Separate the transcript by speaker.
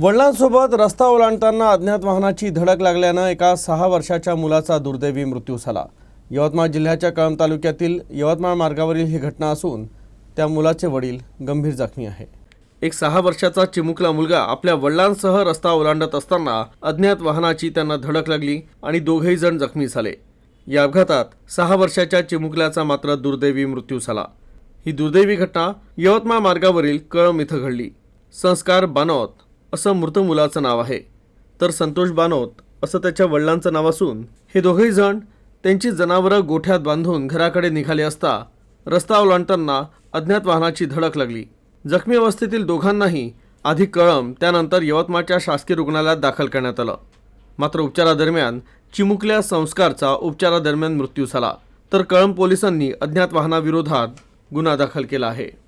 Speaker 1: वडिलांसोबत रस्ता ओलांडताना अज्ञात वाहनाची धडक लागल्यानं एका सहा वर्षाच्या मुलाचा दुर्दैवी मृत्यू झाला. यवतमाळ जिल्ह्याच्या कळंब तालुक्यातील यवतमाळ मार्गावरील ही घटना असून त्या मुलाचे वडील गंभीर जखमी आहे. एक सहा वर्षाचा चिमुकला मुलगा आपल्या वडिलांसह रस्ता ओलांडत असताना अज्ञात वाहनाची त्यांना धडक लागली आणि दोघेही जण जखमी झाले. या अपघातात सहा वर्षाच्या चिमुकल्याचा मात्र दुर्दैवी मृत्यू झाला. ही दुर्दैवी घटना यवतमाळ मार्गावरील कळंब इथं घडली. संस्कार बानोत. असं मृत मुलाचं नाव आहे. तर संतोष बानोत असं त्याच्या वडिलांचं नाव असून हे दोघेही जण त्यांची जनावरं गोठ्यात बांधून घराकडे निघाले असता रस्ता ओलांडताना अज्ञात वाहनाची धडक लागली. जखमी अवस्थेतील दोघांनाही आधी कळम त्यानंतर यवतमाळच्या शासकीय रुग्णालयात दाखल करण्यात आलं. मात्र उपचारादरम्यान चिमुकल्या संस्कारचा उपचारादरम्यान मृत्यू झाला. तर कळंब पोलिसांनी अज्ञात वाहनाविरोधात गुन्हा दाखल केला आहे.